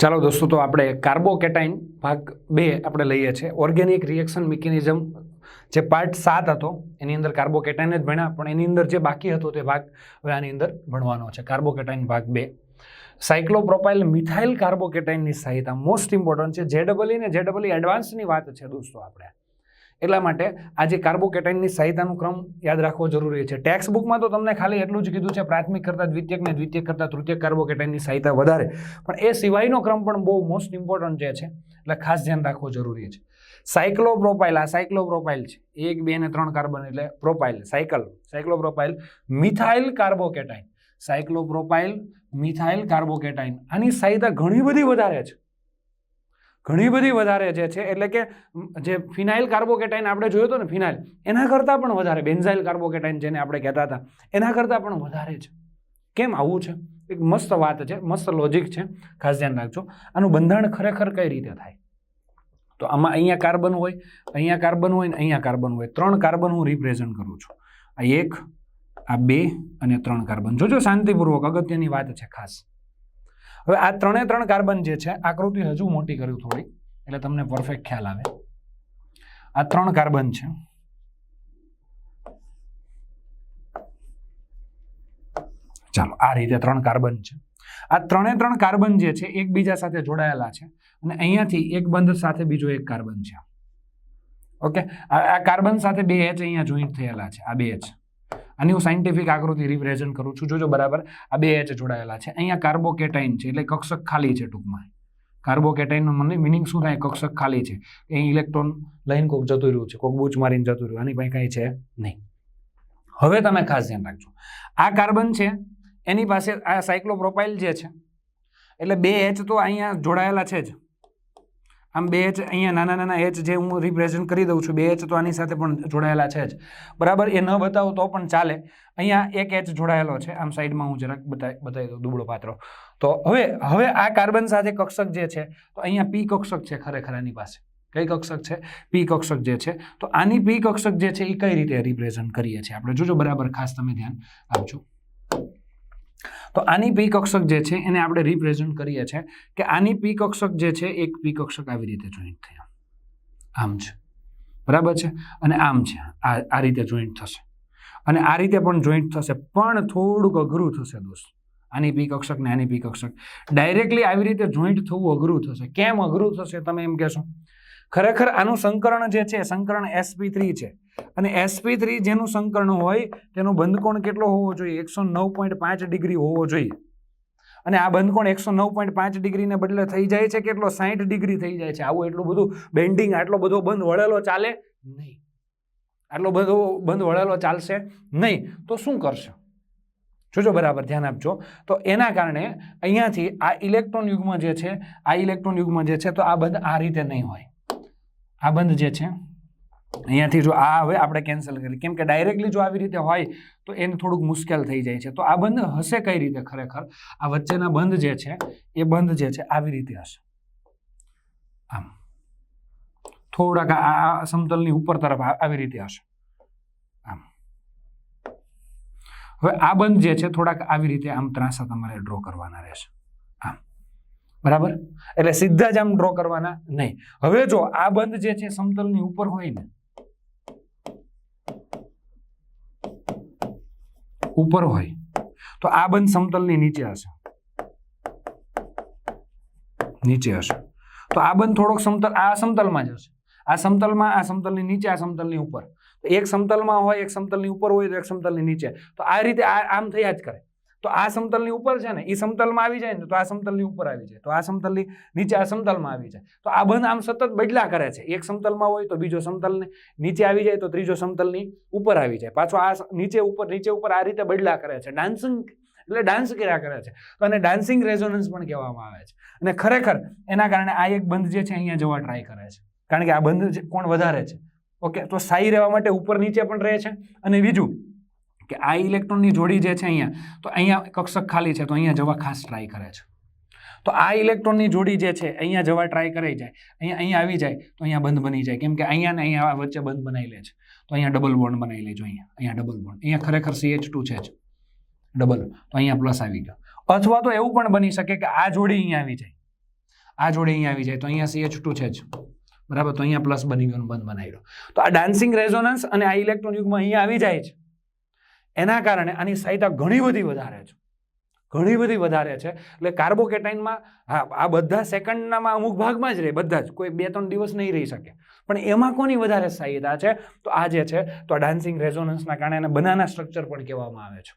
ચાલો દોસ્તો, તો આપણે કાર્બોકેટાઇન ભાગ બે આપણે લઈએ છીએ. ઓર્ગેનિક રિએક્શન મિકેનિઝમ જે પાર્ટ સાત હતો, એની અંદર કાર્બોકેટાઇન જ ભણ્યા, પણ એની અંદર જે બાકી હતો તે ભાગ હવે આની અંદર ભણવાનો છે, કાર્બોકેટાઇન ભાગ બે. સાયક્લોપ્રોપાઇલ મિથાઇલ કાર્બોકેટાઇનની સહાયતા મોસ્ટ ઇમ્પોર્ટન્ટ છે. જેડબલઈ ને જેડબલઈ એડવાન્સની વાત છે દોસ્તો આપણે. એટલા માટે આજે કાર્બોકેટાઇનની સહાયતાનો ક્રમ યાદ રાખવો જરૂરી છે. ટેક્સ્ટ બુકમાં તો તમને ખાલી એટલું જ કીધું છે, પ્રાથમિક કરતાં દ્વિતીયક ને દ્વિતીય કરતાં તૃતીય કાર્બોકેટાઇનની સહાયતા વધારે. પણ એ સિવાયનો ક્રમ પણ બહુ મોસ્ટ ઇમ્પોર્ટન્ટ જે છે, એટલે ખાસ ધ્યાન રાખવું જરૂરી છે. સાયક્લોપ્રોપાઇલ આ સાયક્લોપ્રોપાઇલ છે. એક, બે ને ત્રણ કાર્બન એટલે propyl cycle cyclopropyl methyl carbocation cyclopropyl methyl carbocation આની સહાયતા ઘણી બધી વધારે છે. ઘણી બધી વધારે જે છે, એટલે કે જે ફિનાઇલ કાર્બોકેટાઇન આપણે જોયો હતો ને, ફિનાઇલ, એના કરતાં પણ વધારે, બેન્ઝાઇલ કાર્બોકેટાઇન જેને આપણે કહેતા હતા, એના કરતાં પણ વધારે છે. કેમ આવું છે? એક મસ્ત વાત છે, મસ્ત લોજિક છે, ખાસ ધ્યાન રાખજો. આનું બંધારણ ખરેખર કઈ રીતે થાય? તો આમાં અહીંયા કાર્બન હોય, અહીંયા કાર્બન હોય ને અહીંયા કાર્બન હોય. ત્રણ કાર્બન હું રિપ્રેઝન્ટ કરું છું. આ એક, આ બે અને ત્રણ કાર્બન. જોજો શાંતિપૂર્વક, અગત્યની વાત છે ખાસ. હવે આ ત્રણે ત્રણ કાર્બન જે છે, આકૃતિ હજુ મોટી કર્યું થોડી, એટલે તમને પરફેક્ટ ખ્યાલ આવે. આ ત્રણ કાર્બન છે. ચાલો, આ રીતે ત્રણ કાર્બન છે. આ ત્રણે ત્રણ કાર્બન જે છે, એકબીજા સાથે જોડાયેલા છે. અને અહીંયાથી એક બંધ સાથે બીજો એક કાર્બન છે. ઓકે? આ કાર્બન સાથે બે એચ અહીંયા જોઈન્ટ થયેલા છે, આ બે એચ આની હું સાયન્ટિફિક આકૃતિ રિપ્રેઝન્ટ કરું છું. જોજો બરાબર, આ બે એચ જોડાયેલા છે. અહીંયા કાર્બોકેટાઇન છે, એટલે કક્ષક ખાલી છે ટૂંકમાં. કાર્બોકેટાઇનનું મને મિનિંગ શું થાય? કક્ષક ખાલી છે. અહીં ઇલેક્ટ્રોન લઈને કોક જતું રહ્યું છે, કોક બૂચ મારીને જતું રહ્યું આની પાસે કાંઈ છે નહીં. હવે તમે ખાસ ધ્યાન રાખજો. આ કાર્બન છે, એની પાસે આ સાયક્લોપ્રોપાઇલ જે છે, એટલે બે એચ તો અહીંયા જોડાયેલા છે જ. આમ બે એચ અહીંયા નાના નાના એચ જે હું રિપ્રેઝન્ટ કરી દઉં છું, બે એચ તો આની સાથે પણ જોડાયેલા છે જ. બરાબર? એ ન બતાવો તો પણ ચાલે. અહીંયા એક એચ જોડાયેલો છે. આમ સાઈડમાં હું જરાક બતાવી બતાવી દઉં દુબળો પાત્રો. તો હવે હવે આ કાર્બન સાથે કક્ષક જે છે, તો અહીંયા પી કક્ષક છે ખરેખર આની પાસે. કઈ કક્ષક છે? પી કક્ષક જે છે. તો આની પી કક્ષક જે છે, એ કઈ રીતે રિપ્રેઝન્ટ કરીએ છીએ? આપણે જોજો બરાબર ખાસ તમે ધ્યાન આપજો. તો આની પી કક્ષક જે છે એને આપણે રિપ્રેઝન્ટ કરીએ છીએ કે આની પી કક્ષક જે છે એક પી કક્ષક આવી રીતે જોઈન્ટ થયા. આમ છે. બરાબર છે? અને આમ છે. આ આ રીતે જોઈન્ટ થશે. અને આ રીતે પણ જોઈન્ટ થશે. પણ થોડુંક અઘરું થશે દોસ્ત. આની પી કક્ષક ને આની પી કક્ષક ડાયરેક્ટલી આવી રીતે જોઈન્ટ થવું અઘરું થશે. કેમ અઘરું થશે તમે એમ કહેશો? ખરેખર આનું સંકરણ જે છે, સંકરણ એસપી થ્રી છે. અને એસપી થ્રી જેનું સંકર્ણ હોય, તેનો બંધકોણ કેટલો હોવો જોઈએ? એકસો નવ પોઈન્ટ પાંચ ડિગ્રી હોવો જોઈએ. અને આ બંધકોણ એકસો નવ પોઈન્ટ પાંચ ડિગ્રીને બદલે થઈ જાય છે કેટલો? સાઠ ડિગ્રી થઈ જાય છે. આવું એટલું બધું બેન્ડિંગ આટલો બધો બંધ વળેલો ચાલે નહીં. આટલો બધો બંધ વળેલો ચાલશે નહીં. તો શું કરશે? જોજો બરાબર, ધ્યાન આપજો. તો એના કારણે અહીંયાથી આ ઇલેક્ટ્રોન યુગમાં જે છે, આ ઇલેક્ટ્રોન યુગમાં જે છે, તો આ બંધ આ રીતે નહીં હોય. આ બંધ જે છે અહીંયાથી જો આ હવે આપણે કેન્સલ કરીએ કેમ કે ડાયરેક્ટલી જો આવી રીતે હોય, તો એને થોડુંક મુશ્કેલ થઈ જાય છે. તો આ બંધ હશે કઈ રીતે ખરેખર? આ વચ્ચેના બંધ જે છે, એ બંધ જે છે, આવી રીતે હશે. આમ. થોડાક આ સમતલની ઉપર તરફ આવી રીતે હશે. આમ. હવે આ બંધ જે છે, થોડાક આવી રીતે આમ ત્રાસા તમારે ડ્રો કરવાના રહેશે. આમ. બરાબર? એટલે સીધા જ આમ ડ્રો કરવાના નહીં. હવે જો આ બંધ જે છે, સમતલની ઉપર હોય ને ઉપર હોય. તો આ બંધ સમતલની નીચે હશે. નીચે હશે. તો આ બંધ થોડોક સમતલ, આ સમતલમાં જ હશે. આ સમતલમાં, આ સમતલની નીચે, આ સમતલની ઉપર. એક સમતલમાં હોય, એક સમતલની ઉપર હોય, તો એક સમતલની નીચે. તો આ રીતે આમ થયા જ કરે. તો આ સમતલની ઉપર છે ને એ સમતલમાં આવી જાય ને, તો આ સમતલની ઉપર આવી જાય. તો આ સમતલની નીચે આ સમતલમાં આવી જાય. તો આ બંધ આમ સતત બદલા કરે છે. એક સમતલમાં હોય તો બીજો સમતલને નીચે આવી જાય તો ત્રીજો સમતલની ઉપર આવી જાય. પાછો આ નીચે ઉપર નીચે ઉપર આ રીતે બદલા કરે છે. ડાન્સિંગ એટલે ડાન્સ કર્યા કરે છે. તો આને ડાન્સિંગ રેઝોનન્સ પણ કહેવામાં આવે છે. અને ખરેખર એના કારણે આ એક બંધ જે છે અહીંયા જવા ટ્રાય કરે છે. કારણ કે આ બંધ કોણ વધારે છે? ઓકે, તો સ્થાયી રહેવા માટે ઉપર નીચે પણ રહે છે. અને બીજું કે આ ઇલેક્ટ્રોનની જોડી જે છે અહીંયા, તો અહીંયા કક્ષક ખાલી છે, તો અહીંયા જવા ખાસ ટ્રાય કરે છે. તો આ ઇલેક્ટ્રોનની જોડી જે છે, અહીંયા જવા ટ્રાય કરી જાય, અહીંયા અહીંયા આવી જાય, તો અહીંયા બંધ બની જાય. કેમ કે અહીંયા ને અહીંયા વચ્ચે બંધ બનાવી લે છે. તો અહીંયા ડબલ બોન્ડ બનાવી લેજો અહીંયા અહીંયા ડબલ બોન્ડ અહીંયા ખરેખર સીએચ ટુ છે જ. ડબલ તો અહીંયા પ્લસ આવી ગયો. અથવા તો એવું પણ બની શકે કે આ જોડી અહીંયા આવી જાય. આ જોડી અહીંયા આવી જાય, તો અહીંયા સીએચ ટુ છે જ. બરાબર? તો અહીંયા પ્લસ બની ગયો બંધ બનાવી દો. તો આ ડાન્સિંગ રેઝોનન્સ અને આ ઇલેક્ટ્રોન યુગમાં અહીંયા આવી જાય છે એના કારણે આની સહાયતા ઘણી બધી વધારે છે. ઘણી બધી વધારે છે. એટલે કાર્બોકેટાઇનમાં હા, આ બધા સેકન્ડનામાં અમુક ભાગમાં જ રહે, બધા જ. કોઈ બે ત્રણ દિવસ નહીં રહી શકે. પણ એમાં કોની વધારે સહાયતા છે? તો આ જે છે, તો ડાન્સિંગ રેઝોનન્સના કારણે એને બનાના સ્ટ્રક્ચર પણ કહેવામાં આવે છે.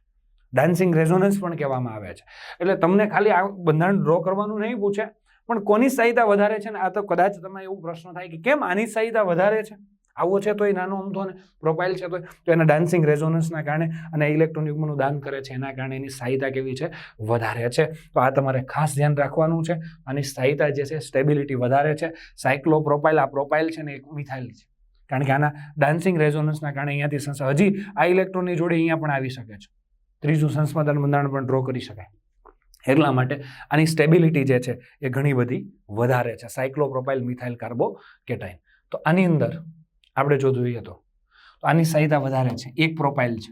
ડાન્સિંગ રેઝોનન્સ પણ કહેવામાં આવે છે. એટલે તમને ખાલી આ બંધારણ ડ્રો કરવાનું નહીં પૂછે. પણ કોની સહાયતા વધારે છે ને? આ તો કદાચ તમે એવું પ્રશ્ન થાય કે કેમ આની સહાયતા વધારે છે? આવો છે તો એ નાનો અમથો ને પ્રોફાઇલ છે તો તો એના ડાન્સિંગ રેઝોનન્સના કારણે અને ઇલેક્ટ્રોન યુગ્મનું દાન કરે છે, એના કારણે એની સહાયતા કેવી છે? વધારે છે. તો આ તમારે ખાસ ધ્યાન રાખવાનું છે આની સહાયતા જે છે સ્ટેબિલિટી વધારે છે. સાયક્લો પ્રોફાઇલ આ પ્રોફાઇલ છે ને એક મિથાઇલ છે. કારણ કે આના ડાન્સિંગ રેઝોનન્સના કારણે અહીંયાથી સંસ્થા હજી આ ઇલેક્ટ્રોનની જોડે અહીંયા પણ આવી શકે છે. ત્રીજું સંસ્પાદન બંધારણ પણ ડ્રો કરી શકાય. એટલા માટે આની સ્ટેબિલિટી જે છે એ ઘણી બધી વધારે છે. સાયક્લોપ્રોપાઇલ મિથાઇલ કાર્બો કેટાઇન તો આની અંદર આપણે જો જોઈએ તો. આની સહિતા વધારે છે, એક પ્રોફાઇલ છે.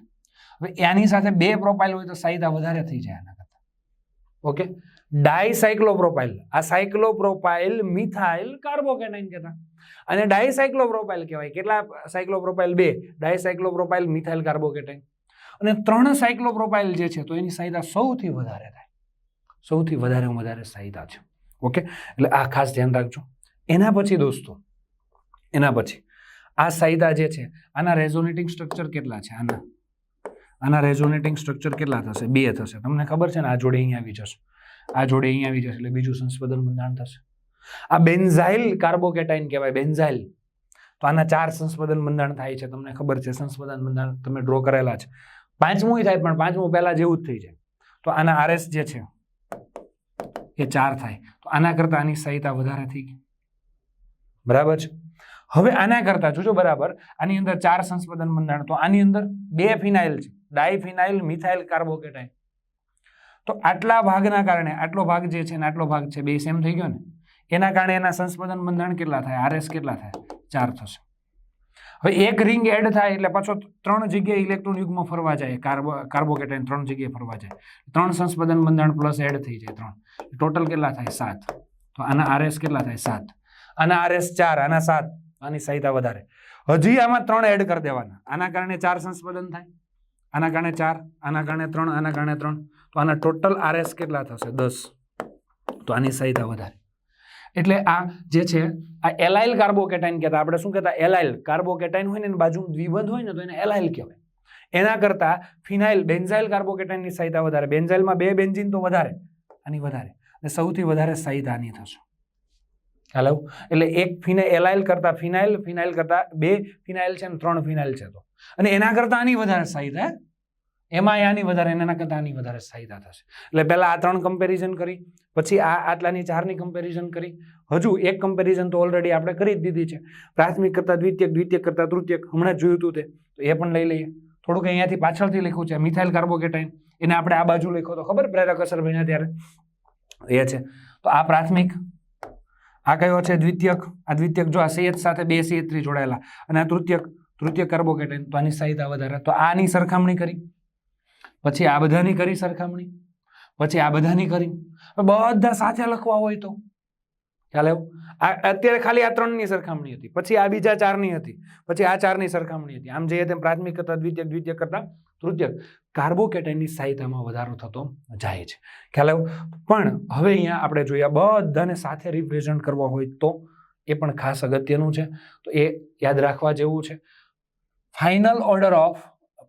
હવે એની સાથે બે પ્રોફાઇલ હોય તો સહિતા વધારે થઈ જાય આના કરતા. ઓકે ડાયસાયક્લોપ્રોપાઇલ આ સાયક્લોપ્રોપાઇલ મિથાઇલ કાર્બોકેટાઇન કહેતા. અને ડાયસાયક્લોપ્રોપાઇલ કહેવાય. કેટલા સાયક્લોપ્રોપાઇલ બે. ડાયસાયક્લોપ્રોપાઇલ મિથાઇલ કાર્બોકેટાઇન અને ત્રણ સાયક્લોપ્રોપાઇલ જે છે તો એની સહિતા સૌથી વધારે થાય. સૌથી વધારે વધારે સહિતા છે. ઓકે એટલે આ ખાસ ધ્યાન રાખજો. એના પછી દોસ્તો, એના પછી આ સહાયતા જે છે, આના રેઝોનેટિંગ સ્ટ્રક્ચર કેટલા છે? આના. આના રેઝોનેટિંગ સ્ટ્રક્ચર કેટલા થશે? બે થશે. તમને ખબર છે ને, આ જોડે અહીંયા આવી જશે. આ જોડે અહીંયા આવી જશે એટલે બીજું સંસ્પદન બંધારણ થશે. આ બેન્ઝાઇલ કાર્બોકેટાઇન કહેવાય બેન્ઝાઇલ તો આના ચાર સંસ્પદન બંધારણ થાય છે, તમને ખબર છે. સંસ્પદન બંધારણ તમે ડ્રો કરેલા છે. પાંચમું થાય, પણ પાંચમું પહેલા જેવું જ થઈ જાય. તો આના આરએસ જે છે, એ ચાર થાય. તો આના કરતાં આની સહાયતા વધારે થઈ ગઈ. બરાબર છે? હવે આના કરતાં જોજો બરાબર, આની અંદર ચાર સંસ્પદન બંધારણ, તો આની અંદર બે ફિનાઇલ છે, ડાયફિનાઇલ, મિથાઇલ કાર્બોકેટાઇન તો આટલા ભાગના કારણે, આટલો ભાગ જે છે ને આટલો ભાગ છે, બે સેમ થઈ ગયો ને? એના કારણે એના સંસ્પદન બંધારણ કેટલા થાય? આરએસ કેટલા થાય? ચાર થશે. હવે એક રિંગ એડ થાય એટલે પાછો ત્રણ જગ્યાએ ઇલેક્ટ્રોન યુગમાં ફરવા જાય, કાર્બો કાર્બોકેટાઇન ત્રણ જગ્યાએ ફરવા જાય. ત્રણ સંસ્પદન બંધારણ પ્લસ એડ થઈ જાય ત્રણ. ટોટલ કેટલા થાય? સાત. તો આના આરએસ કેટલા થાય? સાત. આના આરએસ ચાર, આના સાત. આની સહિતા વધારે. હજી આમાં ત્રણ એડ કરી દેવાના. આના કારણે ચાર સંસ્પદન થાય. આના કારણે ચાર, આના કારણે ત્રણ, આના કારણે ત્રણ. તો આના ટોટલ આરએસ કેટલા થશે? દસ. તો આની સહાયતા વધારે. એટલે આ જે છે, આ એલાઇલ કાર્બોકેટાઇન કહેતા. આપણે શું કહેતા? એલાઇલ. કાર્બોકેટાઇન હોય ને, એની બાજુ દ્વિબંધ હોય ને, તો એને એલાઇલ કહેવાય. એના કરતાં ફિનાઇલ, બેન્ઝાઇલ કાર્બોકેટાઇનની સહિતા વધારે. બેન્ઝાઇલમાં બે બેન્ઝિન તો વધારે. આની વધારે. અને સૌથી વધારે સહાયતા આની થશે. હેલો? એટલે એક ફિનાઇલ એલાઇલ કરતાં ફિનાઇલ ફિનાઇલ કરતાં બે ફિનાઇલ છે ને ત્રણ ફિનાઇલ છે તો. અને એના કરતાં આની વધારે સહિતા એમાં આની વધારે એના કરતાં આની વધારે સહિતા થશે. એટલે પહેલાં આ ત્રણ કમ્પેરિઝન કરી, પછી આ આટલાની ચારની કમ્પેરિઝન કરી. હજુ એક કમ્પેરિઝન તો ઓલરેડી આપણે કરી જ દીધી છે. પ્રાથમિક કરતાં દ્વિતીયક દ્વિતીયક કરતાં તૃતીયક. હમણાં જ જોયું હતું તે. તો એ પણ લઈ લઈએ. થોડુંક અહીંયાથી પાછળથી લખ્યું છે મિથાઇલ કાર્બોકેટાઇન એને આપણે આ બાજુ લખ્યો તો ખબર? પ્રેરક અસર બન્યા ત્યારે. એ છે. તો આ પ્રાથમિક આ કયો છે? દ્વિતીયક? આ દ્વિતીયક જો આ સીએચ સાથે બે સીએચ થ્રી જોડાયેલા. અને આ તૃતીયક તૃતીય કાર્બોકેટાઇન તો આની સહાયતા વધારે. તો આની સરખામણી કરી. પછી આ બધાની કરી સરખામણી. પછી આ બધાની કરી. બધા સાથે લખવા હોય તો. ખ્યાલ આવ્યો? આ અત્યારે ખાલી આ ત્રણની સરખામણી હતી. પછી આ બીજા ચારની હતી. પછી આ ચારની સરખામણી હતી. આમ જઈએ તેમ પ્રાથમિક કરતા દ્વિતીય દ્વિતીય કરતા તૃતીય કાર્બોકેટાઇનની સહાયતામાં વધારો થતો જાય છે. ખ્યાલ આવ્યો? પણ હવે અહીંયા આપણે જોઈએ બધાને સાથે રિપ્રેઝન્ટ કરવા હોય તો એ પણ ખાસ અગત્યનું છે. તો એ યાદ રાખવા જેવું છે. Final order of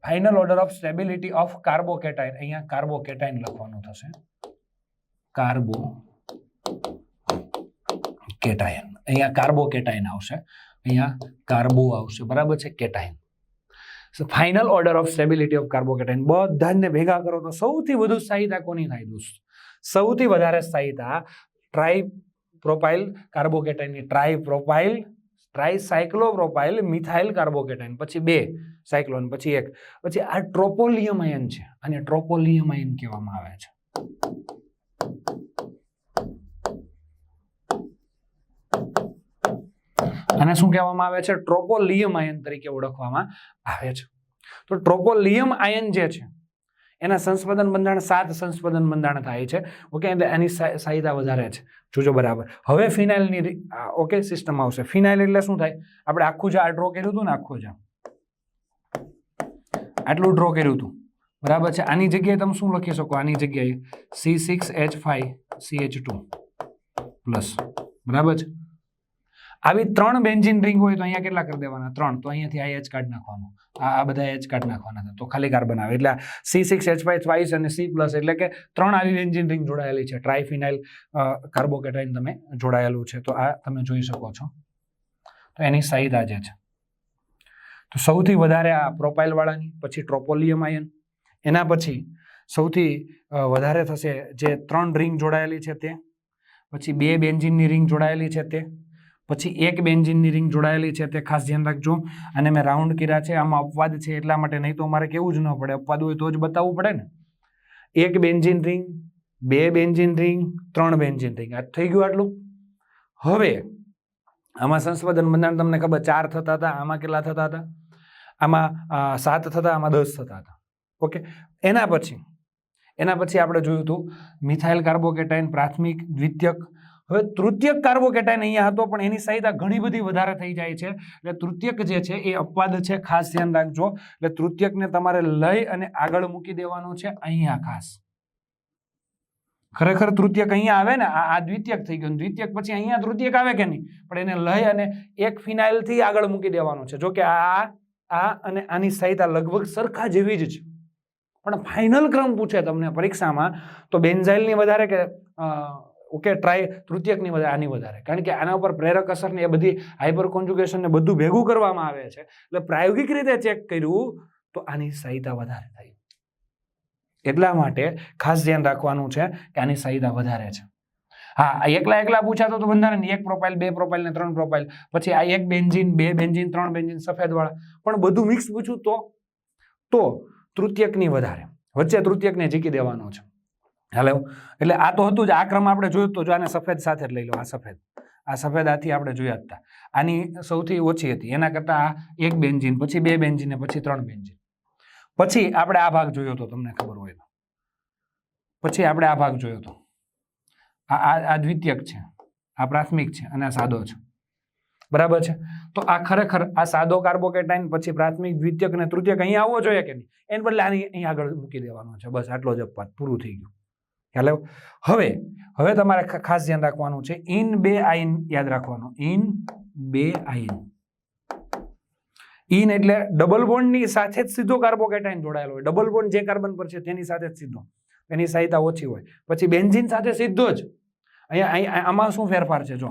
final order of stability of carbocation અહીંયા કાર્બોકેટાઇન લખવાનું થશે. કાર્બો કેટાયન અહીંયા કાર્બોકેટાઇન આવશે. અહીંયા કાર્બો આવશે. બરાબર છે? Cation final order of stability of carbocation બધાને ભેગા કરો તો સૌથી વધુ સહિતા કોની થાય દોસ્ત? સૌથી વધારે સહિતા tri propyl કાર્બોકેટાઇનની. Tri propyl tri cyclopropyl methyl carbocation. પછી બે સાયક્લોન, પછી એક. પછી આ ટ્રોપોલિયમ આયન છે, અને ટ્રોપોલિયમ આયન કહેવામાં આવે છે. આને શું કહેવામાં આવે છે? ટ્રોપોલિયમ આયન તરીકે ઓળખવામાં આવે છે. તો ટ્રોપોલિયમ આયન જે છે, એના સંસ્પદન બંધારણ, સાત સંસ્પદન બંધારણ થાય છે. ઓકે, એટલે એની સા- સાહિતા વધારે છે. જોજો બરાબર. હવે ફિનાઇલની ઓકે, સિસ્ટમ આવશે. ફિનાઇલ એટલે શું થાય? આપણે આખું જે આ ડ્રો કર્યું હતું ને, આખું જ આટલું ડ્રો કર્યું હતું. બરાબર છે? આની જગ્યાએ તમે શું લખી શકો? આની જગ્યાએ C six H five C H two plus બરાબર છે? આવી ત્રણ બેન્ઝિન રિંગ હોય તો અહીંયા કેટલા કરી દેવાના? ત્રણ. તો અહીંયાથી આ એચ કાર્ડ નાખવાનું. આ બધા એચ કાર્ડ નાખવાના હતા તો ખાલી કાર્બન આવે એટલે C six H five twice અને સી પ્લસ એટલે કે ત્રણ આવી બેન્ઝિન રિંગ જોડાયેલી છે. ટ્રાયફિનાઇલ કાર્બોકેટાઇન તમે જોડાયેલું છે. તો આ તમે જોઈ શકો છો. તો એની સાઈઝ આ જે છે. તો સૌથી વધારે આ પ્રોપાઇલવાળાની પછી ટ્રોપોલિયમ આયન એના પછી સૌથી વધારે થશે જે ત્રણ રિંગ જોડાયેલી છે તે. પછી બે બેન્જિનની રિંગ જોડાયેલી છે તે. પછી એક બેન્જિનની રિંગ જોડાયેલી છે, તે ખાસ ધ્યાન રાખજો. અને મેં રાઉન્ડ કર્યા છે, આમાં અપવાદ છે એટલા માટે નહીં તો મારે કેવું જ ન પડે. અપવાદ હોય તો જ બતાવવું પડે ને. એક બેન્જિન રિંગ બે બેન્જિન રિંગ ત્રણ બેન્જિન રિંગ આ થઈ ગયું આટલું? હવે, આમાં સંસ્પદન બંધારણ તમને ખબર ચાર થતા હતા, આમાં કેટલા થતા હતા? આમાં સાત થતા, આમાં દસ થતા હતા. ઓકે? એના પછી એના પછી આપણે જોયું હતું મિથાઇલ કાર્બોકેટાઇન પ્રાથમિક, દ્વિતીયક હવે તૃતીયક કાર્બોકેટાઇન અહીંયા હતો, પણ એની સાઈઝ ઘણી બધી વધારે થઈ જાય છે. એટલે તૃતીયક જે છે એ અપવાદ છે, ખાસ ધ્યાન રાખજો. એટલે તૃતીયકને તમારે લઈ અને આગળ મૂકી દેવાનું છે, અહીંયા ખાસ. ખરેખર તૃતીયક અહીંયા આવે ને, આ દ્વિતીયક થઈ ગયું. દ્વિતીયક પછી અહીંયા તૃતીયક આવે કે નહીં? પણ એને લઈ અને એક ફિનાઇલથી આગળ મૂકી દેવાનું છે. જો કે આ આ અને આની સાઈઝ લગભગ સરખા જેવી જ છે. પણ ફાઇનલ ક્રમ પૂછે તમને પરીક્ષામાં, તો બેન્ઝાઇલની વધારે કે ઓકે ટ્રાય તૃતીયકની વધારે આની વધારે. કારણ કે આના ઉપર પ્રેરક અસર ને એ બધી હાઇપર કોન્જુગેશન ને બધું ભેગું કરવામાં આવે છે. એટલે પ્રાયોગિક રીતે ચેક કર્યું તો આની સહિતા વધારે થઈ. એટલા માટે ખાસ ધ્યાન રાખવાનું છે કે આની સહિતા વધારે છે. હા એકલા એકલા પૂછાતો તો બંધારણ એક પ્રોફાઇલ બે પ્રોફાઇલ ને ત્રણ પ્રોફાઇલ પછી આ એક બેન્જિન બે બેન્જિન ત્રણ બેન્જિન સફેદ વાળા. પણ બધું મિક્સ પૂછું તો? તો તૃતીયકની વધારે. વચ્ચે તૃતીયકને જીકી દેવાનો છે. હાલો એટલે આ તો હતું જ, આ ક્રમ આપણે જોયું તો જો આને સફેદ સાથે જ લઈ લો, આ સફેદ. આ સફેદ આથી આપણે જોયા હતા આની સૌથી ઓછી હતી. એના કરતાં આ એક બેન્જીન પછી બે બેન્જીન પછી ત્રણ બેન્જીન પછી આપણે આ ભાગ જોયો તો તમને ખબર હોય તો. પછી આપણે આ ભાગ જોયો તો. આ આ દ્વિતીયક છે. આ પ્રાથમિક છે અને આ સાદો છે. બરાબર છે? તો આ ખરેખર આ સાદો કાર્બોકેટાઇન, પછી પ્રાથમિક, દ્વિતીયક અને તૃતીયક અહીંયા આવવો જોઈએ કે નહીં? એને બદલે આની, અહીં આગળ મૂકી દેવાનો છે. બસ આટલો જ અપવાદ. પૂરું થઈ ગયું. આવ્યો? હવે હવે તમારે ખાસ ધ્યાન રાખવાનું છે. ઇન બે આઈન યાદ રાખવાનું. ઇન બે આઈન ઇન એટલે ડબલ બોન્ડની સાથે જ સીધો કાર્બોકેટાઇન જોડાયેલો હોય. ડબલ બોન્ડ જે કાર્બન પર છે તેની સાથે જ સીધો. એની સહાયતા ઓછી હોય. પછી બેન્ઝિન સાથે સીધો જ. અહીંયા અહીં આમાં શું ફેરફાર છે? જો.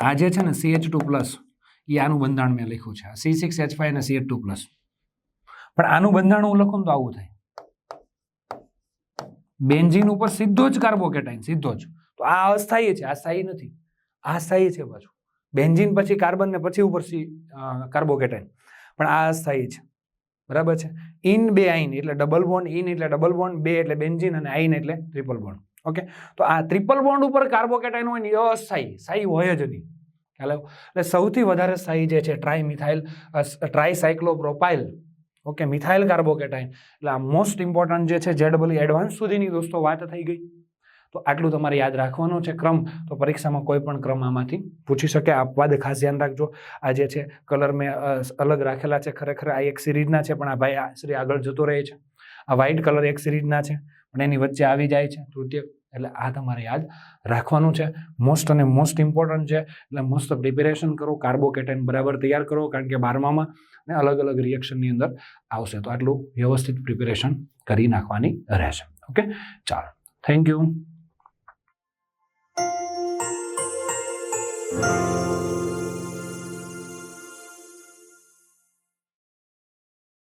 આ જે છે ને સી એચ ટુ પ્લસ એ આનું બંધારણ મેં લખ્યું છે. સી સિક્સ એચ ફાઈવ અને સી એચ ટુ પ્લસ પણ આનું બંધારણ હું લખું તો આવું થાય. બેન્ઝિન ઉપર સીધો જ કાર્બોકેટાઇન, સીધો જ. તો આ અસ્થાયી છે, આ સ્થાયી નથી. આ સ્થાયી છે પાછું. બેન્ઝિન પછી કાર્બન ને પછી ઉપર કાર્બોકેટાઇન. પણ આ અસ્થાયી છે. બરાબર છે? ઇન બે આઈન, એટલે ડબલ બોન્ડ ઇન એટલે ડબલ બોન્ડ, બે એટલે બેન્ઝિન અને આઈન એટલે ટ્રિપલ બોન્ડ. ઓકે? તો આ ટ્રિપલ બોન્ડ ઉપર કાર્બોકેટાઇન હોય ને એ અસ્થાયી, સ્થાયી હોય જ નહીં. ખ્યાલ એટલે સૌથી વધારે સ્થાયી જે છે tri methyl tricyclopropyl. Okay methyl carbocation એટલે આ મોસ્ટ ઇમ્પોર્ટન્ટ જે છે જેડબલ એડવાન્સ સુધીની દોસ્તો વાત થઈ ગઈ. તો આટલું તમારે યાદ રાખવાનો છે ક્રમ. તો પરીક્ષામાં કોઈ પણ ક્રમ આમાંથી પૂછી શકે. આ અપવાદ ખાસ ધ્યાન રાખજો. આ જે છે કલર મેં અલગ રાખેલા છે. ખરેખર આ એક સિરીઝના છે, પણ આ ભાઈ આ શ્રી આગળ જતો રહે છે. આ વ્હાઇટ કલર એક સિરીઝના છે, પણ એની વચ્ચે આવી જાય છે. તૃતીય એટલે આ તમારે યાદ રાખવાનું છે. મોસ્ટ અને મોસ્ટ ઇમ્પોર્ટન્ટ છે. એટલે મસ્ત પ્રિપેરેશન કરો કાર્બોકેટેન બરાબર તૈયાર કરો, કારણ કે બારમામાં ને અલગ અલગ રિએક્શનની અંદર આવશે. તો આટલું વ્યવસ્થિત પ્રિપેરેશન કરી નાખવાની રહેશે. ઓકે ચાલો. Thank you